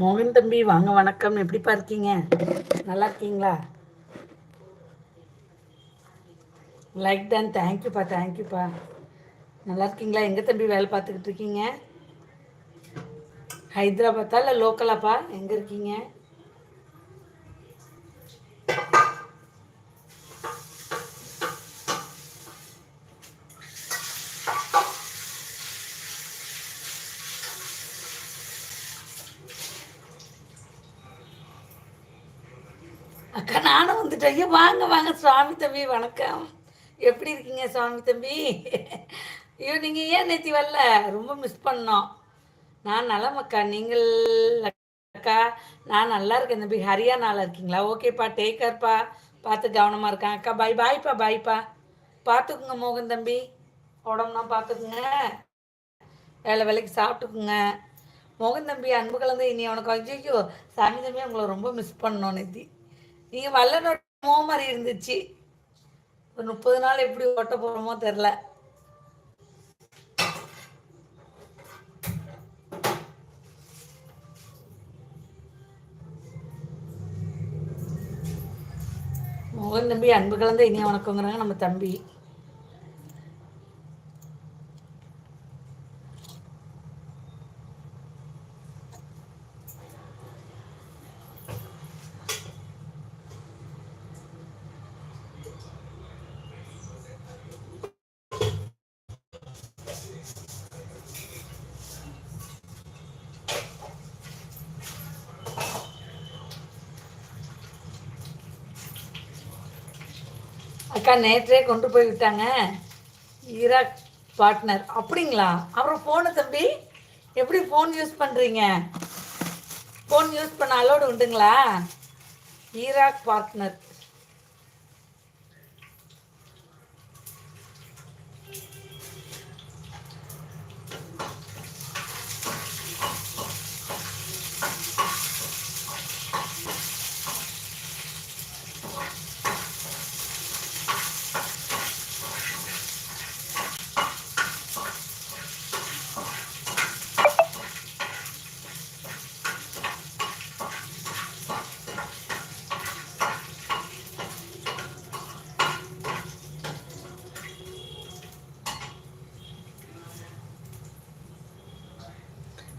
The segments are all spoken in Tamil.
மோகன் தம்பி வாங்க வணக்கம். எப்படிப்பா இருக்கீங்க? நல்லா இருக்கீங்களா? லைக் டன் தேங்க்யூப்பா தேங்க்யூப்பா நல்லா இருக்கீங்களா? எங்கே தம்பி வேலை பார்த்துக்கிட்டு இருக்கீங்க? ஹைதராபாத்தா இல்லை லோக்கலாப்பா எங்கே இருக்கீங்க அக்கா நானும் வந்துட்டேன் ஐயோ வாங்க வாங்க சுவாமி தம்பி வணக்கம். எப்படி இருக்கீங்க சுவாமி தம்பி? ஐயோ நீங்கள் ஏன் நேத்தி வரல? ரொம்ப மிஸ் பண்ணோம். நான் நலமக்கா நீங்கள் அக்கா நான் நல்லா இருக்கேன் தம்பி. ஹரியானாவில் இருக்கீங்களா? ஓகேப்பா டேக்கர்ப்பா பார்த்து கவனமாக இருக்கேன். அக்கா பாய் பாய்ப்பா பாய்ப்பா பார்த்துக்குங்க மோகன் தம்பி. உடம்புனா பார்த்துக்குங்க. வேலை வேலைக்கு சாப்பிட்டுக்குங்க. மோகன் தம்பி அன்பு கலந்து இனி அவனுக்கு ஐயோ சாமி தம்பி உங்களை ரொம்ப மிஸ் பண்ணோம் நேத்தி. நீங்கள் வல்லனோட மாதிரி இருந்துச்சு. ஒரு முப்பது நாள் எப்படி ஓட்ட போகிறோமோ தெரில மோகன் தம்பி அன்பு கலந்த இனிய வணக்கங்கிறாங்க நம்ம தம்பி. அக்கா நேற்றே கொண்டு போய் விட்டாங்க. Iraq partner. அப்படிங்களா? அப்புறம் ஃபோனு தம்பி எப்படி ஃபோன் யூஸ் பண்ணுறீங்க ஃபோன் யூஸ் பண்ண அலோடு உண்டுங்களா? ஈராக் பார்ட்னர்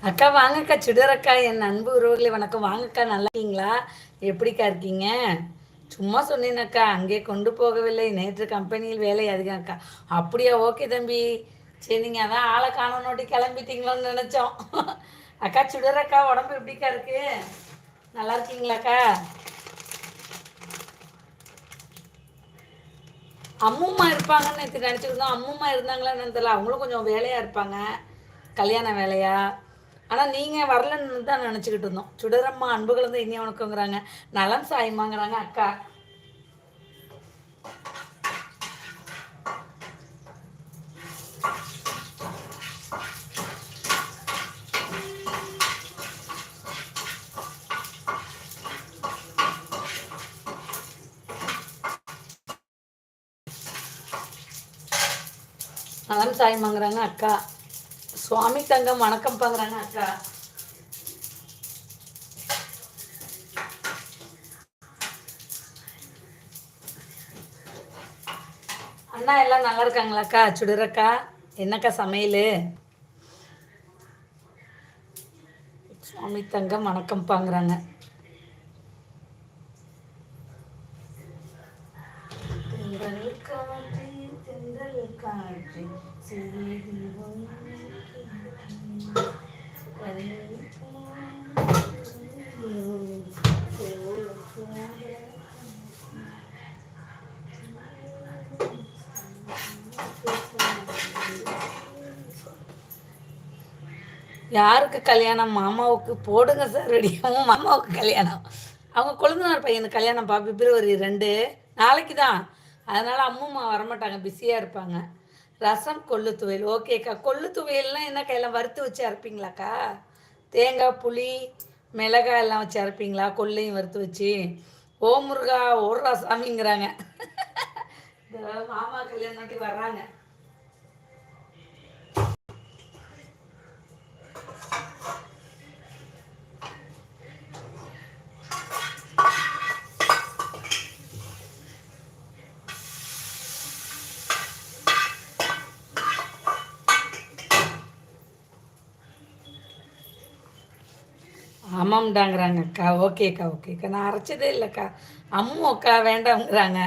அக்கா வாங்கக்கா சுடரக்கா என் அன்பு உறவுகளே வணக்கம். வாங்கக்கா நல்லா இருக்கீங்களா எப்படிக்கா இருக்கீங்க? சும்மா சொன்னேனக்கா அங்கே கொண்டு போகவில்லை. நேற்று கம்பெனியில் வேலை அதிகம் அக்கா அப்படியா ஓகே தம்பி. சரி நீங்கள் அதான் ஆளை காணோட்டி கிளம்பிட்டீங்களோன்னு நினச்சோம். அக்கா சுடரக்கா உடம்பு எப்படிக்கா இருக்கு? நல்லா இருக்கீங்களாக்கா அம்மும்மா இருப்பாங்கன்னு நேற்று நினச்சிருந்தோம். அம்மும்மா இருந்தாங்களான்னு தெரியல. அவங்களும் கொஞ்சம் வேலையாக இருப்பாங்க. கல்யாண வேலையாக ஆனால் நீங்கள் வரலன்னு தான் நினச்சிக்கிட்டு இருந்தோம். சுடரம்மா அன்பு கலந்து இனி உனக்குங்கிறாங்க. நலம் சாயமாங்கிறாங்க அக்கா. நலம் சாயமாங்கிறாங்க அக்கா. சுவாமி தங்கம் வணக்கம் பாங்கிறாங்க அக்கா. அண்ணா எல்லாம் நல்லா இருக்காங்களாக்கா சுடுறக்கா? என்னக்கா சமையல்? சுவாமி தங்கம் வணக்கம் பாங்குறாங்க யாருக்கு கல்யாணம்? மாமாவுக்கு போடுங்க சார் ரெடியாகவும் மாமாவுக்கு கல்யாணம். அவங்க கொழுந்தனார் பையனுக்கு கல்யாணம்ப்பா பிப்ரவரி ரெண்டு. நாளைக்கு தான் அதனால் அம்மும்மா வரமாட்டாங்க பிஸியாக இருப்பாங்க. ரசம் கொள்ளு துவையல். ஓகேக்கா கொள்ளு துவையல்னால் என்ன கையில் வறுத்து வச்சு அரைப்பீங்களாக்கா? தேங்காய் புளி மிளகாய் எல்லாம் வச்சு அரைப்பீங்களா? கொள்ளையும் வறுத்து வச்சு. ஓ முருகா ஒரு சாமிங்கிறாங்க. மாமா கல்யாணம் வர்றாங்க. ஆமாம்டாங்கிறாங்க. அக்கா ஓகேக்கா ஓகேக்கா நான் அரைச்சதே இல்லைக்கா. அம்மு அக்கா வேண்டாம்ங்கிறாங்க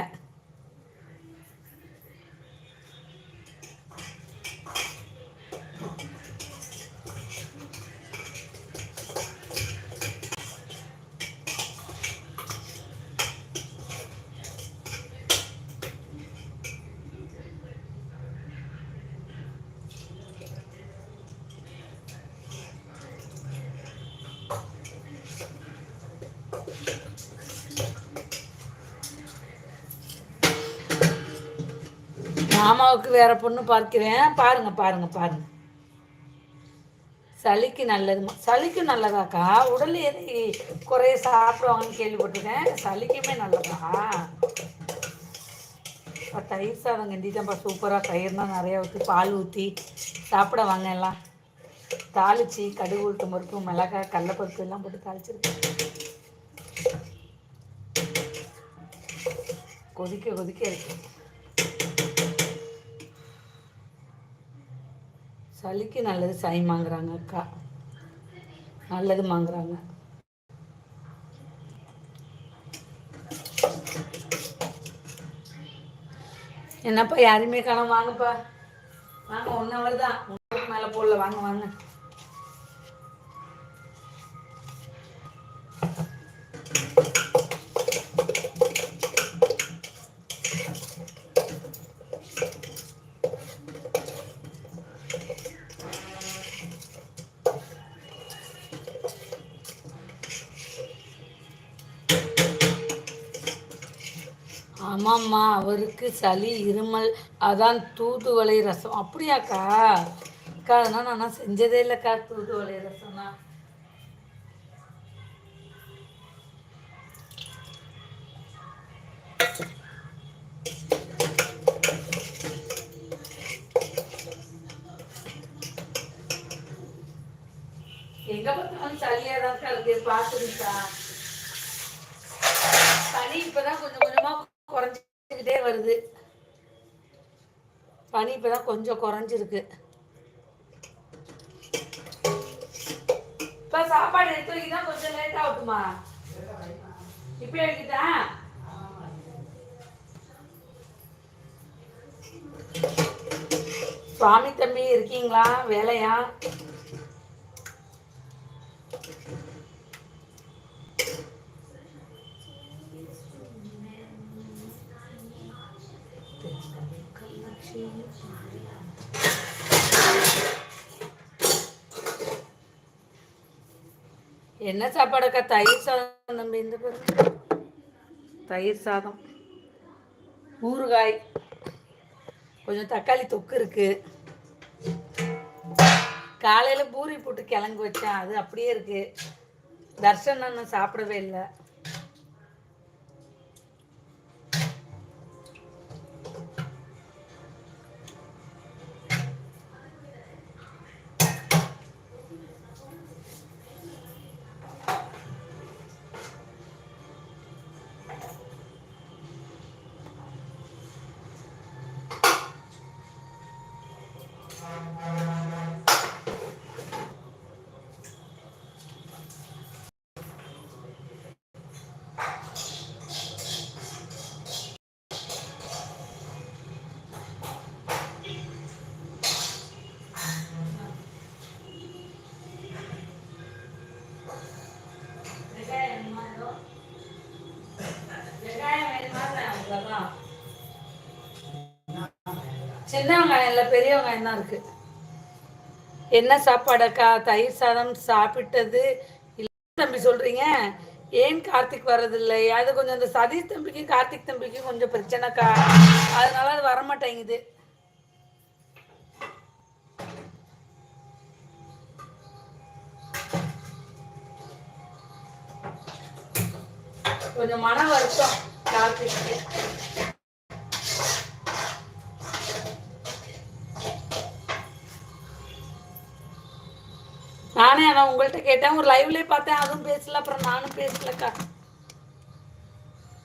மாமாவுக்கு வேற பொண்ணு பார்க்கிறேன். பாருங்க பாருங்க பாருங்க. சளிக்கு நல்லதுமா சளிக்கு நல்லதாக்கா? உடல் எது குறைய சாப்பிடுவாங்கன்னு கேள்விப்பட்டிருக்கேன். சளிக்குமே நல்லதா? இப்போ தயிர் சாதம் கண்டிப்பாக சூப்பராக தயிர்னா நிறையா ஊற்றி பால் ஊற்றி சாப்பிட வாங்க எல்லாம். தாளிச்சு கடுகு உளுத்து பருப்பு மிளகாய் கடலப்பருப்பு எல்லாம் போட்டு தாளிச்சிருக்கேன். கொதிக்க கொதிக்க இருக்கு. சளிக்கு நல்லது சாய்மாங்கிறாங்க அக்கா. நல்லது மாங்குறாங்க. என்னப்பா யாருமே காணோம். வாங்கப்பா. வாங்க ஒன் ஹவர் தான் ஒன் மேலே போடல. வாங்க வாங்க. ஆமாம்மா அவருக்கு சளி இருமல் அதான் தூதுவளை ரசம். அப்படியாக்கா? அக்கா அதனால் நான் செஞ்சதே இல்லைக்கா தூதுவளை ரசம்னா. எங்க பார்த்தாலும் சளியாக தான் இருக்கு பார்த்துருக்கா பனி இப்பதான் கொஞ்சம் கொஞ்சமா குறைஞ்சிக்கிட்டே வருது பனி இப்பதான் கொஞ்சம் குறைஞ்சிருக்கு. இப்ப சாப்பாடு எடுத்து வைக்கிட்டா கொஞ்சம் லேட் ஆகட்டுமா? இப்போ எடுக்கிட்டா சுவாமி தம்பி இருக்கீங்களா? வேலையா? என்ன சாப்பாடுக்கா? தயிர் சாதம் தம்பி இந்த பாருங்க தயிர் சாதம். ஊறுகாய். கொஞ்சம் தக்காளி தொக்கு இருக்கு. காலையில் பூரி போட்டு கிழங்கு வச்சேன். அது அப்படியே இருக்கு. தர்ஷன் இன்னும் சாப்பிடவே இல்லை. சின்ன வெங்காயம் இல்லை பெரிய வெங்காயம் தான் இருக்கு. என்ன சாப்பாடக்கா தயிர் சாதம் சாப்பிட்டது இல்லை. தம்பி சொல்றீங்க? ஏன் கார்த்திக் வர்றதில்லை? அது கொஞ்சம் அந்த சதீஷ் தம்பிக்கும் கார்த்திக் தம்பிக்கும் கொஞ்சம் பிரச்சனைக்கா அதனால அது வரமாட்டேங்குது. கொஞ்சம் மன வருத்தம் கார்த்திக்கு. நானே ஆனால் உங்கள்கிட்ட கேட்டேன் ஒரு லைவ்லேயே பார்த்தேன் அதுவும் பேசல அப்புறம் நானும் பேசலக்கா.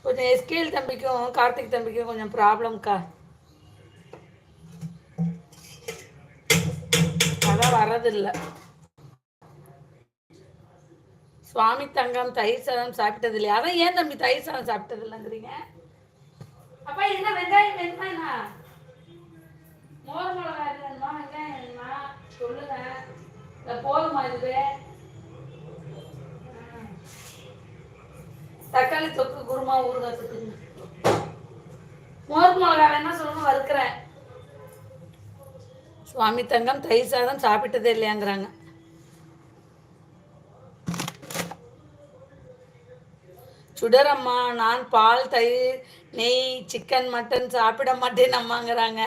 கொஞ்சம் எஸ்கேல் தம்பிக்கும் கார்த்திக் தம்பிக்கும் கொஞ்சம் ப்ராப்ளம்க்கா அதான் வரதில்லை சுவாமி தங்கம் தயிர் சாதம் சாப்பிட்டது இல்லையா? அதான் ஏன் தம்பி தயிர் சாதம் சாப்பிட்டது இல்லைங்கிறீங்க? அப்பா என்ன வெங்காயம் வேணுமா என்ன? மோர் மிளகாய் வேணுமா? வெங்காயம் வேணுமா? சொல்லுங்க. போதுமா இது தக்காளி தொக்கு குருமா ஊறுகாய் தொக்குங்க மோர் மிளகா வேணா சொல்லுங்க வறுக்கிறேன். சுவாமி தங்கம் தயிர் சாதம் சாப்பிட்டதே இல்லையாங்கிறாங்க. சுடரம்மா நான் பால் தயிர் நெய் சிக்கன் மட்டன் சாப்பிட மாட்டேன் அம்மாங்கிறாங்க.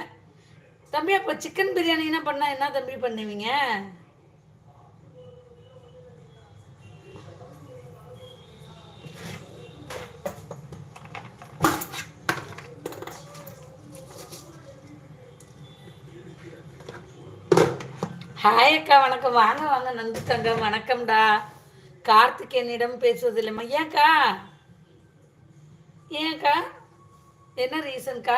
தம்பி அப்போ சிக்கன் பிரியாணினா பண்ணால் என்ன தம்பி பண்ணுவீங்க? ஹாய் அக்கா வணக்கம். வாங்க வாங்க. நந்து வணக்கம்டா. கார்த்திக் என்னிடம் பேசுவதில்லைம்மா ஏன்க்கா ஏன்க்கா என்ன ரீசன்க்கா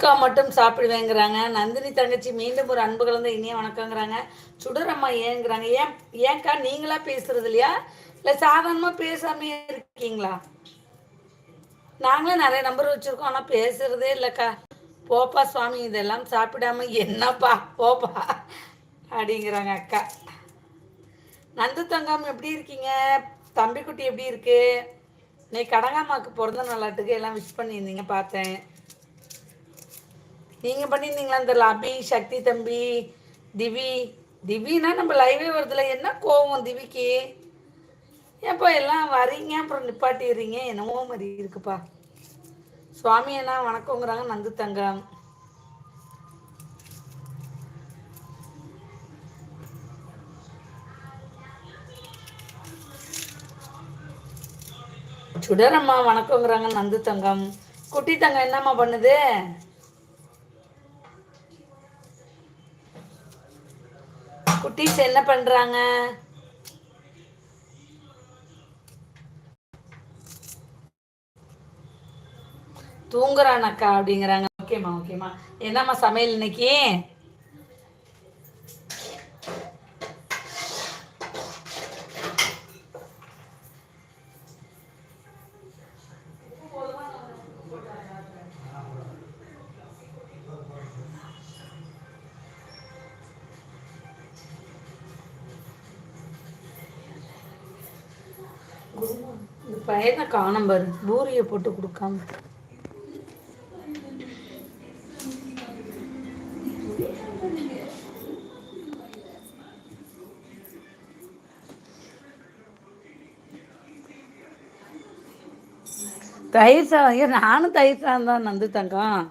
குஸ்கா மட்டும் சாப்பிடுவேங்கிறாங்க. நந்தினி தங்கச்சி மீண்டும் ஒரு அன்பு கலந்த இனிய வணக்கங்கிறாங்க. சுடரம்மா ஏங்கிறாங்க. ஏன் ஏன்க்கா நீங்களா பேசுறது இல்லையா? இல்லை சாதாரணமாக பேசாமே இருக்கீங்களா? நாங்களும் நிறைய நம்பர் வச்சுருக்கோம். ஆனால் பேசுகிறதே இல்லைக்கா. போப்பா சுவாமி இதெல்லாம் சாப்பிடாம என்னப்பா போப்பா அப்படிங்கிறாங்க அக்கா. நந்து தங்கம் எப்படி இருக்கீங்க? தம்பிக்குட்டி எப்படி இருக்கு? நீ கடங்காமாக்கு பிறந்த நல்லாட்டுக்கு எல்லாம் விஷ் பண்ணியிருந்தீங்க பார்த்தேன். நீங்கள் பண்ணியிருந்தீங்களா இந்த அபி சக்தி தம்பி திவி. திவினா நம்ம லைவே வருதுல. என்ன கோவம் திவிக்கு? ஏன்ப்பா எல்லாம் வரீங்க அப்புறம் நிப்பாட்டிடுறீங்க? என்னமோ மாதிரி இருக்குப்பா. சுவாமி என்ன வணக்கங்கிறாங்க. நந்து தங்கம். சுடரம்மா வணக்கங்கிறாங்க. நந்து தங்கம். குட்டி தங்கம் என்னம்மா பண்ணுது? குட்டீஸ் என்ன பண்றாங்க? தூங்குறானக்கா அப்படிங்கிறாங்க. ஓகேம்மா ஓகேம்மா. என்னம்மா சமையல் இன்னைக்கு இந்த பையனை காணும் பாரு பூரியை போட்டு கொடுக்காம. தயிர் சாதம் நானும் தயிர் சாதம் தான் நந்து தங்கம்.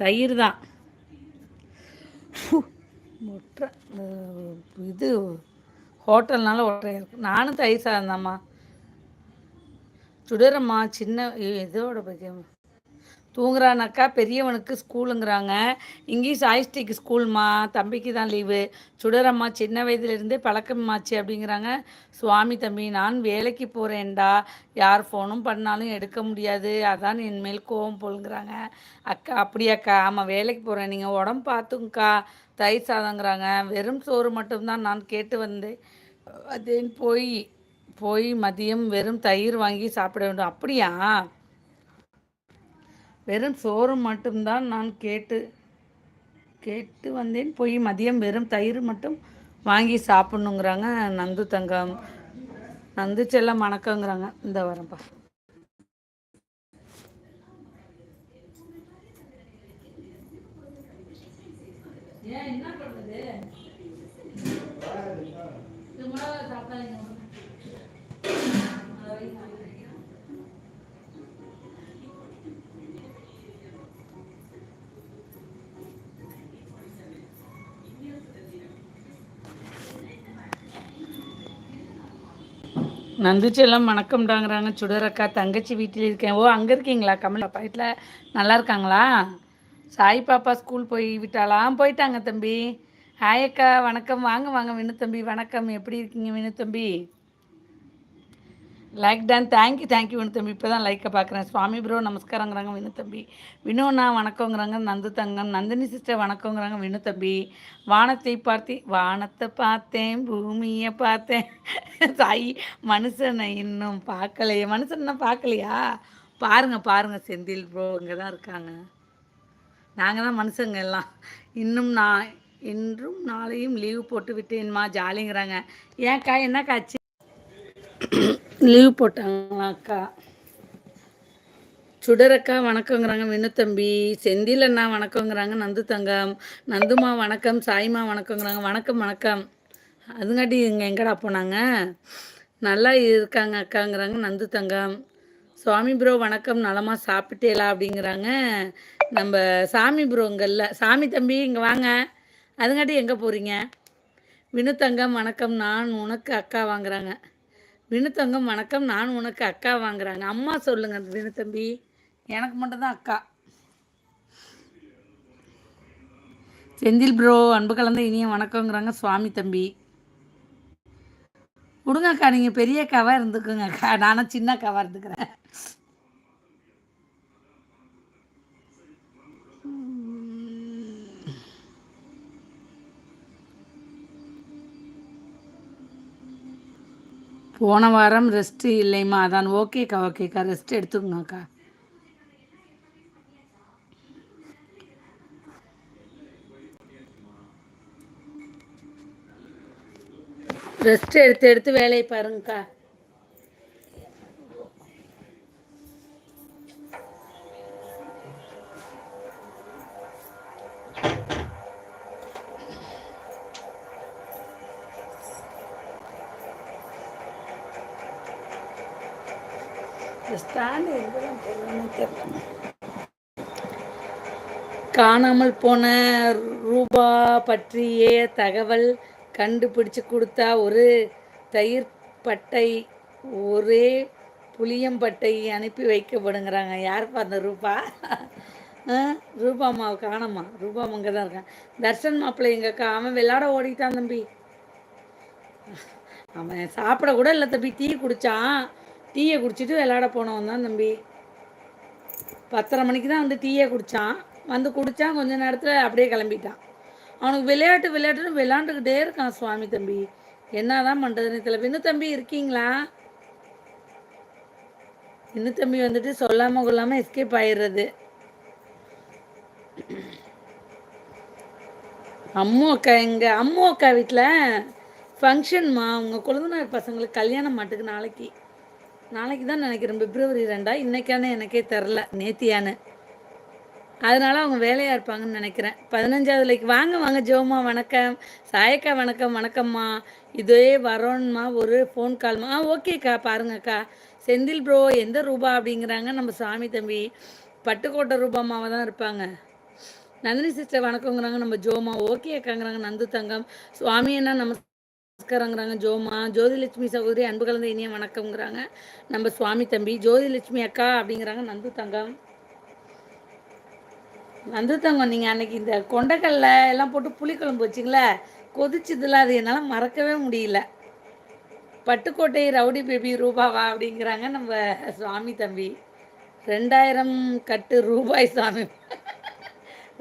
தயிர் தான். முட்டை இது ஹோட்டல்னால ஒற்றை இருக்கு. நானும் தயிர் சாதம் தான்மா. சுடரம்மா சின்ன இதோட பையன் தூங்குறானாக்கா பெரியவனுக்கு ஸ்கூலுங்கிறாங்க. இங்கேயும் சாய்ஸ்டிக் ஸ்கூல்மா தம்பிக்கு தான் லீவு. சுடரம்மா சின்ன வயதுலேருந்தே பழக்கமாச்சு அப்படிங்கிறாங்க. சுவாமி தம்பி நான் வேலைக்கு போகிறேன்டா யார் ஃபோனும் பண்ணாலும் எடுக்க முடியாது. அதான் என் மேல் கோவம் போலுங்கிறாங்க. அக்கா அப்படியாக்கா? ஆமாம் வேலைக்கு போகிறேன் நீங்கள் உடம்பு பார்த்துங்கக்கா தயிர் சாதங்கிறாங்க வெறும் சோறு மட்டும்தான் நான் கேட்டு வந்தேன். அதேன் போய் போய் மதியம் வெறும் தயிர் வாங்கி சாப்பிட வேண்டும். அப்படியா? வெறும் சோறு மட்டும்தான் நான் கேட்டு கேட்டு வந்தேன். போய் மதியம் வெறும் தயிர் மட்டும் வாங்கி சாப்பிட்ணுங்கிறாங்க நந்து தங்கம். நந்து செல்லம் வணக்கங்கிறாங்க இந்த வரம்பா ஏன் என்ன பண்ணுறது நந்துச்செல்லாம் வணக்கம்டாங்கிறாங்க. சுடரக்கா தங்கச்சி வீட்டில் இருக்கேன். ஓ அங்கே இருக்கீங்களா? கமல் பாப்பா வீட்டில் நல்லா இருக்காங்களா? சாய் பாப்பா ஸ்கூல் போய் விட்டாலாம் போயிட்டாங்க தம்பி. ஹாய் அக்கா வணக்கம். வாங்க வாங்க. வினு தம்பி வணக்கம். எப்படி இருக்கீங்க வினு தம்பி? Like done thank you thank you Vinu தம்பி இப்போ தான் லைக்கை பார்க்குறேன். சுவாமி ப்ரோ நமஸ்காரங்கிறாங்க வினு தம்பி வினோண்ணா வணக்கங்கிறாங்க நந்து தங்கம். நந்தினி சிஸ்டர் வணக்கங்கிறாங்க வினு தம்பி வானத்தை பார்த்தி வானத்தை பார்த்தேன் பூமியை பார்த்தேன். தாய் மனுஷனை இன்னும் பார்க்கலையே. மனுஷன்னா பார்க்கலையா? பாருங்கள் பாருங்கள் செந்தில் ப்ரோ இங்கே தான் இருக்காங்க. நாங்கள் தான் மனுஷங்க எல்லாம். இன்னும் நான் இன்றும் நாளையும் லீவு போட்டு விட்டேன்மா ஜாலிங்கிறாங்க. ஏன்க்கா என்னக்கா ஆச்சு? லீவ் போட்டாங்களா அக்கா? சுடரக்கா வணக்கங்கிறாங்க வினுத்தம்பி செந்தில் அண்ணா வணக்கங்கிறாங்க நந்து தங்கம். நந்துமா வணக்கம். சாய்மா வணக்கங்கிறாங்க. வணக்கம் வணக்கம். அதுங்காட்டி இங்கே எங்கடா போனாங்க? நல்லா இருக்காங்க அக்காங்கிறாங்க நந்து தங்கம். சுவாமி ப்ரோ வணக்கம். நலமாக சாப்பிட்டேலா அப்படிங்கிறாங்க. நம்ம சாமி ப்ரோங்கல்ல சாமி தம்பி இங்கே வாங்க. அதுங்காட்டி எங்கே போகிறீங்க வினுத்தங்கம் வணக்கம். நான் உனக்கு அக்கா வாங்குறாங்க. வினுத்தங்கம் வணக்கம். நான் உனக்கு அக்கா வாங்குறாங்க. அம்மா சொல்லுங்க வினுத்தம்பி எனக்கு மட்டும்தான் அக்கா. செந்தில் ப்ரோ அன்பு கலந்த இனிய வணக்கங்கிறாங்க சுவாமி தம்பி. விடுங்க அக்கா நீங்கள் பெரிய அக்காவாக இருந்துக்குங்க அக்கா நானும் சின்ன அக்காவாக இருந்துக்கிறேன். போன வாரம் ரெஸ்ட்டு இல்லைம்மா. அதான் ஓகேக்கா ஓகேக்கா ரெஸ்ட் எடுத்துக்கோங்கக்கா ரெஸ்ட் எடுத்து எடுத்து வேலையை பாருங்கக்கா. போடணும்னு காணாமல் போன ரூபா பற்றிய தகவல் கண்டுபிடிச்சு கொடுத்தா ஒரு தயிர் பட்டை ஒரே புளியம்பட்டை அனுப்பி வைக்கப்படுங்கிறாங்க. யாருப்பா அந்த ரூபா? ரூபா அம்மாவை காணம்மா. ரூபா அங்கே தான் இருக்கான் தர்ஷன் மாப்பிள்ளை எங்கள் அக்கா? அவன் விளாட ஓடிட்டான் தம்பி. அவன் சாப்பிட கூட இல்லை தம்பி. டீ குடித்தான் டீயை குடிச்சிட்டு விளாட போனவன் தான் தம்பி. பத்தரை மணிக்கு தான் வந்து டீயை குடித்தான் வந்து குடித்தான் கொஞ்ச நேரத்தில் அப்படியே கிளம்பிட்டான். அவனுக்கு விளையாட்டு விளையாட்டுன்னு விளாண்டுக்கிட்டே இருக்கான் சுவாமி தம்பி. என்ன தான் பண்ணுறதுன்னு தெரியல இன்னும் தம்பி இருக்கீங்களா? இன்னும் தம்பி வந்துட்டு சொல்லாமல் கொள்ளாமல் எஸ்கேப் ஆயிடுறது. அம்மு அக்கா எங்கள் அம்மு அக்கா வீட்டில் ஃபங்க்ஷன்மா உங்கள் குழந்தைனார் பசங்களுக்கு கல்யாணம் மாட்டுக்கு நாளைக்கு. நாளைக்கு தான் நினைக்கிறேன். பிப்ரவரி ரெண்டா? இன்னைக்கான எனக்கே தெரில. நேத்தியானு. அதனால அவங்க வேலையாக இருப்பாங்கன்னு நினைக்கிறேன். பதினஞ்சாவது லைக். வாங்க வாங்க ஜோமா வணக்கம். சாயக்கா வணக்கம் வணக்கம்மா. இதே வரோன்மா ஒரு ஃபோன் கால்மா ஆ ஓகேக்கா பாருங்கக்கா. செந்தில் ப்ரோ எந்த ரூபா அப்படிங்கிறாங்க நம்ம சாமி தம்பி. பட்டுக்கோட்டை ரூபாமாவை தான் இருப்பாங்க. நந்தினி சிஸ்டர் வணக்கங்கிறாங்க நம்ம ஜோமா. ஓகே அக்காங்கிறாங்க நந்து தங்கம். சுவாமி என்ன நமஸ்காரங்கிறாங்க. ஜோமா ஜோதிலட்சுமி சகோதரி அன்பு கலந்த இனிய வணக்கம்ங்கிறாங்க. நம்ம சுவாமி தம்பி ஜோதிலட்சுமி அக்கா அப்படிங்கிறாங்க. நந்து தங்கம். நந்து தங்கம் நீங்கள் அன்னைக்கு இந்த கொண்டக்கல்ல எல்லாம் போட்டு புளிக்குழம்பு வச்சிங்களே கொதிச்சதுல அது என்னால் மறக்கவே முடியல. பட்டுக்கோட்டை ரவுடி பேபி ரூபாவா அப்படிங்கிறாங்க நம்ம சுவாமி தம்பி. ரெண்டாயிரம் கட்டு ரூபாய் சாமி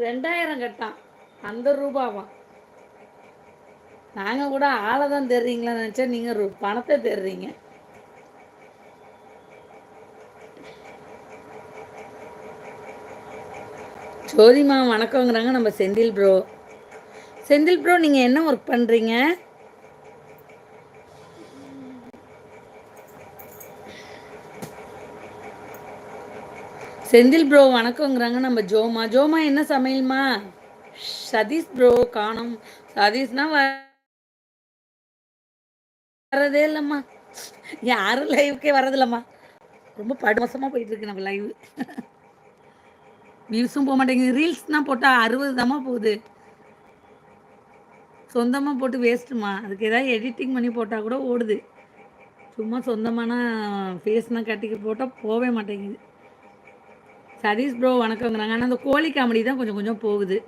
ரெண்டாயிரம் கட்டான் அந்த ரூபாவான் நாங்கள் கூட ஆளை தான் தெரிறீங்களா நினச்சா நீங்கள் பணத்தை தெரிறீங்க ஜோதிமா வணக்கங்கிறாங்க. நம்ம செந்தில் ப்ரோ செந்தில் ப்ரோ நீங்கள் என்ன ஒர்க் பண்ணுறீங்க செந்தில் ப்ரோ வணக்கங்கிறாங்க. நம்ம ஜோமா. ஜோமா என்ன சமையல்மா? சதீஷ் ப்ரோ காணும். சதீஷ்னா வரதே இல்லைம்மா. யாரும் லைவுக்கே வரதில்லம்மா ரொம்ப படுமோசமாக போயிட்டு இருக்கு நம்ம லைவ் வியூஸும் போக மாட்டேங்குது. ரீல்ஸ் தான் போட்டால் அறுபது தாம்மா போகுது. சொந்தமாக போட்டு வேஸ்ட்டுமா அதுக்கு ஏதாவது எடிட்டிங் பண்ணி போட்டால் கூட ஓடுது. சும்மா சொந்தமான ஃபேஸ்லாம் கட்டிக்க போட்டால் போகவே மாட்டேங்குது. சதீஷ் ப்ரோ வணக்கங்கிறாங்க ஆனால் அந்த கோழி காமெடி தான் கொஞ்சம் கொஞ்சம் போகுது.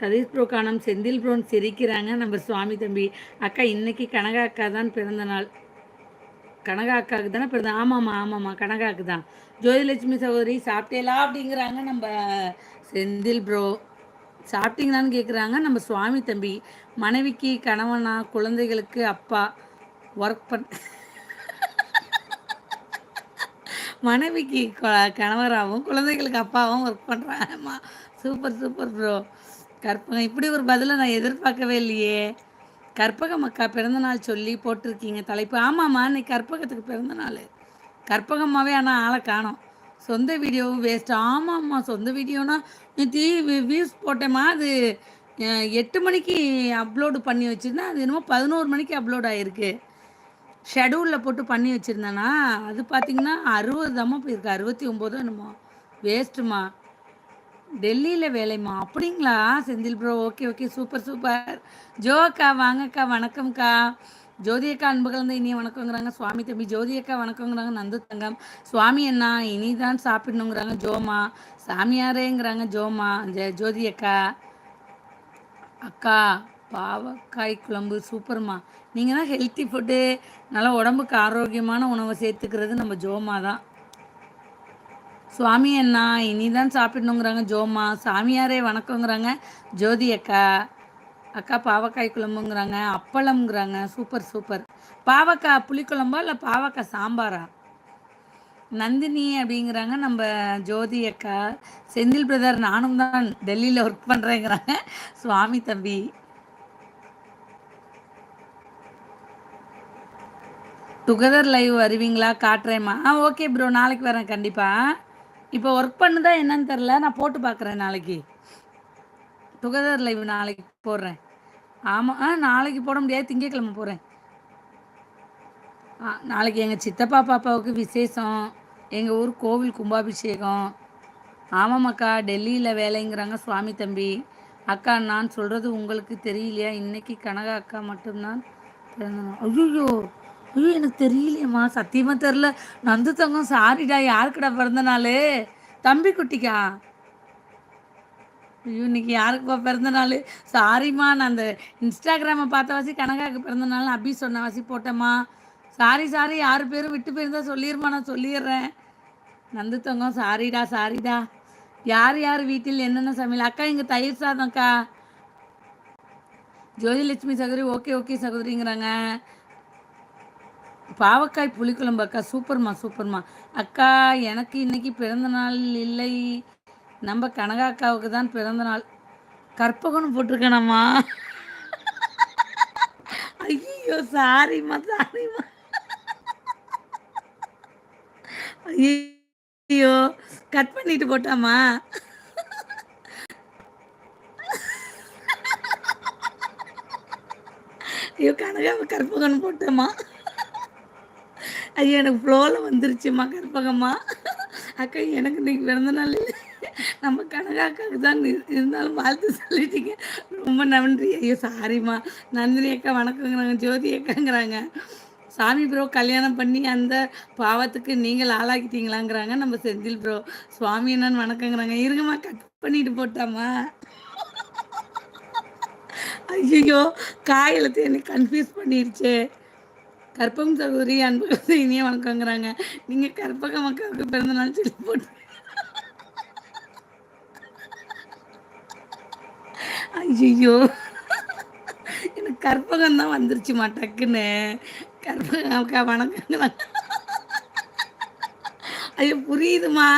சதீஷ் ப்ரோ காணம். செந்தில் ப்ரோன் சிரிக்கிறாங்க. நம்ம சுவாமி தம்பி. அக்கா இன்னைக்கு கனகா அக்கா தான் பிறந்த நாள். கனகா அக்காவுக்கு தானே பிறந்த? ஆமாம்மா ஆமாம்மா. கனகாக்கு தான். ஜோதிலட்சுமி சகோதரி சாப்பிட்டேலா அப்படிங்கிறாங்க நம்ம செந்தில் ப்ரோ. சாப்பிட்டீங்களான்னு கேட்குறாங்க நம்ம சுவாமி தம்பி. மனைவிக்கு கணவனா குழந்தைகளுக்கு அப்பா ஒர்க் பண் மனைவிக்கு கணவராகவும் குழந்தைகளுக்கு அப்பாவும் ஒர்க் பண்ணுறாங்கம்மா சூப்பர் சூப்பர் ப்ரோ. கற்பகம். இப்படி ஒரு பதிலை நான் எதிர்பார்க்கவே இல்லையே. கற்பகம் அக்கா பிறந்தநாள் சொல்லி போட்டிருக்கீங்க தலைப்பு. ஆமாம்மா இன்னைக்கு கற்பகத்துக்கு பிறந்தநாள் கற்பகம்மாவே ஆனால் ஆளை காணும். சொந்த வீடியோவும் வேஸ்ட் ஆமாம்மா சொந்த வீடியோனா நேற்று வியூஸ் போட்டேம்மா. அது எட்டு மணிக்கு அப்லோடு பண்ணி வச்சுருந்தேன் அது என்னமோ பதினோரு மணிக்கு அப்லோட் ஆகிருக்கு ஷெடியூலில் போட்டு பண்ணி வச்சுருந்தேன்னா அது பார்த்திங்கன்னா அறுபது தாம்மா போயிருக்கு. அறுபத்தி ஒம்போதோ என்னமோ. வேஸ்ட்டுமா டெல்லியில் வேலைம்மா. அப்படிங்களா? Senthil bro okay okay super super Jo அக்கா வாங்கக்கா வணக்கம்க்கா ஜோதி அக்கா அன்பு கலந்த இனிய வணக்கங்கிறாங்க. சுவாமி தம்பி ஜோதி அக்கா வணக்கங்கிறாங்க. நந்து தங்கம். சுவாமி அண்ணா இனி தான் சாப்பிடணுங்கிறாங்க. ஜோமா சாமியாரேங்கிறாங்க. ஜோமா ஜோதி அக்கா. அக்கா பாவக்காய் குழம்பு சூப்பர்மா. நீங்கள் தான் ஹெல்த்தி ஃபுட்டு நல்லா உடம்புக்கு ஆரோக்கியமான உணவை சேர்த்துக்கிறது நம்ம ஜோமா தான். சுவாமி அண்ணா இனிதான் சாப்பிடணுங்கிறாங்க ஜோமா. சாமியாரே வணக்கங்கிறாங்க. ஜோதி அக்கா. அக்கா பாவக்காய் குழம்புங்கிறாங்க. அப்பளம்ங்கிறாங்க. Super super. பாவக்காய் புளிக்குழம்பா இல்லை பாவக்காய் சாம்பாரா? நந்தினி அப்படிங்கிறாங்க. நம்ம ஜோதி அக்கா. செந்தில் பிரதர் நானும் தான் டெல்லியில் ஒர்க் பண்ணுறேங்கிறாங்க சுவாமி தம்பி. டுகெதர் லைவ் வருவீங்களா? காட்டுறேம்மா. ஆ ஓகே ப்ரோ நாளைக்கு வரேன். கண்டிப்பாக இப்போ ஒர்க் பண்ணுதா என்னன்னு தெரில நான் போட்டு பார்க்குறேன் நாளைக்கு. டுகெதர் லைவ் நாளைக்கு போடுறேன். ஆமாம் ஆ நாளைக்கு போட முடியாது. திங்கக்கிழமை போகிறேன் ஆ நாளைக்கு எங்கள் சித்தப்பா பாப்பாவுக்கு விசேஷம். எங்கள் ஊர் கோவில் கும்பாபிஷேகம். ஆமாம்க்கா டெல்லியில் வேலைங்கிறாங்க சுவாமி தம்பி. அக்கா நான் சொல்கிறது உங்களுக்கு தெரியலையா? இன்னைக்கு கனகா அக்கா மட்டும்தான் ஐயோ ஐயோ எனக்கு தெரியலையம்மா. சத்தியமாக தெரில நந்து தங்கம் சாரிடா யாருக்குடா பிறந்த நாள்? தம்பி குட்டிக்கா? ஐயோ இன்னைக்கு யாருக்குப்பா பிறந்த நாள்? சாரிம்மா நான் அந்த இன்ஸ்டாகிராமை பார்த்த வாசி கனகாக்கு பிறந்த நாள் அபி சொன்ன வாசி போட்டேம்மா. சாரி சாரி யார் பேரும் விட்டு போயிருந்தா சொல்லிடுமா நான் சொல்லிடுறேன். நந்து தங்கம் சாரிடா சாரிடா யார் யார் வீட்டில் என்னென்ன சமையல்? அக்கா இங்கே தயிர் சாதம்க்கா. ஜோதிலட்சுமி சகோதரி ஓகே ஓகே சகோதரிங்கிறாங்க. பாவக்காய் புளிக்குழம்பு அக்கா. சூப்பர்மா சூப்பர்மா. அக்கா எனக்கு இன்னைக்கு பிறந்த நாள் இல்லை. நம்ம கனகா அக்காவுக்கு தான் பிறந்த நாள். கற்பகம்னு போட்டிருக்கேனம்மா. ஐயோ சாரிம்மா சாரிம்மா. ஐயோ கட் பண்ணிட்டு போட்டாமா ஐயோ கனகா கற்பகம்னு போட்டேம்மா. ஐயோ எனக்கு ஃப்ளோவில் வந்துருச்சுமா கற்பகம்மா அக்கா எனக்கு இன்னைக்கு பிறந்த நாள் நம்ம கனகாக்காவுக்கு தான் இருந்தாலும் வாழ்த்து சொல்லிட்டீங்க. ரொம்ப நன்றி. ஐயோ சாரிம்மா நந்தினி அக்கா வணக்கங்கிறாங்க ஜோதி அக்காங்கிறாங்க. சாமி ப்ரோ கல்யாணம் பண்ணி அந்த பாவத்துக்கு நீங்கள் ஆளாக்கிட்டீங்களாங்கிறாங்க நம்ம செந்தில் ப்ரோ சுவாமி என்னன்னு வணக்கங்கிறாங்க. இருங்கம்மா கட் பண்ணிட்டு போட்டாமா ஐயோ காயலத்தை என்னை கன்ஃபியூஸ் பண்ணிடுச்சு கற்பகம் சகோதரி அன்பு இனிய வணக்கங்கிறாங்க. நீங்கள் கற்பக மக்களுக்கு பிறந்த நாள் சொல்லி போட்டு. ஐயோ எனக்கு கற்பகம் தான் வந்துருச்சுமா டக்குன்னு. கற்பகம் அக்கா வணக்கங்கிறாங்க ஐயோ புரியுதுமா.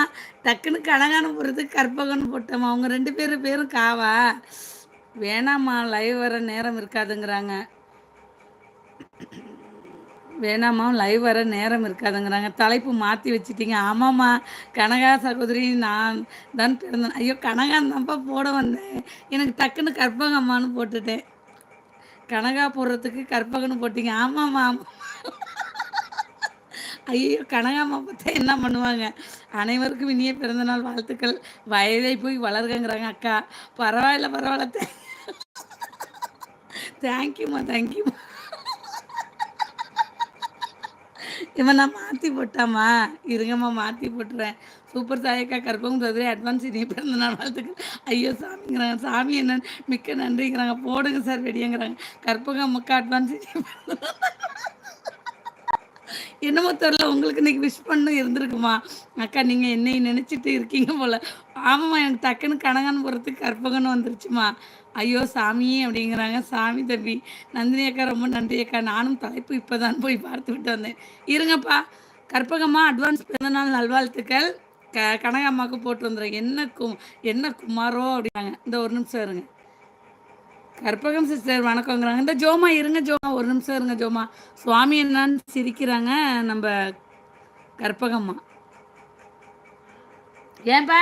டக்குன்னு கனகான போகிறதுக்கு கற்பகம்னு போட்டோமா அவங்க ரெண்டு பேரும் பேரும் காவா. வேணாம்மா லைவ் வர நேரம் இருக்காதுங்கிறாங்க. வேணாம்மா லைவ் வர நேரம் இருக்காதுங்கிறாங்க. தலைப்பு மாற்றி வச்சுட்டீங்க. ஆமாம்மா கனகா சகோதரி நான் தான் பிறந்தேன். ஐயோ கனகா தான்ப்பா போட வந்தேன். எனக்கு டக்குன்னு கற்பகம்மான்னு போட்டுட்டேன். கனகா போடுறதுக்கு கற்பகன்னு போட்டிங்க. ஆமாம்மா ஐயோ கனகாம்மா பார்த்தா என்ன பண்ணுவாங்க? அனைவருக்கும் இனிய பிறந்தநாள் வாழ்த்துக்கள். வயதை போய் வளர்கங்கிறாங்க அக்கா. பரவாயில்ல பரவாயில்ல. தேங்க்யூம்மா தேங்க்யூம்மா இவன் நான் மாற்றி போட்டாமா இருங்கம்மா மாற்றி போட்டுறேன். சூப்பர் சாயக்கா கற்பகம் சதுரை அட்வான்ஸ் இனி பிறந்த நாள் வாழ்த்துக்கள். ஐயோ சாமிங்கிறாங்க. சாமி என்ன மிக்க நன்றிங்கிறாங்க. போடுங்க சார் வெடியங்கிறாங்க. கற்பகம் முக்கா அட்வான்ஸ் இனி என்னமோ தெரில உங்களுக்கு இன்னைக்கு விஷ் பண்ண இருந்திருக்குமா? அக்கா நீங்கள் என்னை நினச்சிட்டு இருக்கீங்க போல. ஆமாம்மா எனக்கு டக்குன்னு கனகான் போகிறதுக்கு கற்பகன்னு வந்துருச்சுமா ஐயோ சாமி அப்படிங்கிறாங்க. சாமி தம்பி நந்தினி அக்கா ரொம்ப நன்றி அக்கா. நானும் தலைப்பு இப்போ தான் போய் பார்த்து விட்டு வந்தேன். இருங்கப்பா கற்பகம்மா அட்வான்ஸ் பிறந்தநாள் நல்வாழ்த்துக்கள். க கனகாம்மாவுக்கு போட்டு வந்துடுறேன். என்ன கு என்ன குமாரோ அப்படிங்கிறாங்க. இந்த ஒரு நிமிஷம் இருங்க. கற்பகம் சிஸ்டர் வணக்கங்கிறாங்க. இந்த ஜோமா இருங்க ஜோமா. ஒரு நிமிஷம் இருங்க ஜோமா. சுவாமி என்னன்னு சிரிக்கிறாங்க நம்ம கற்பகம்மா. ஏன்பா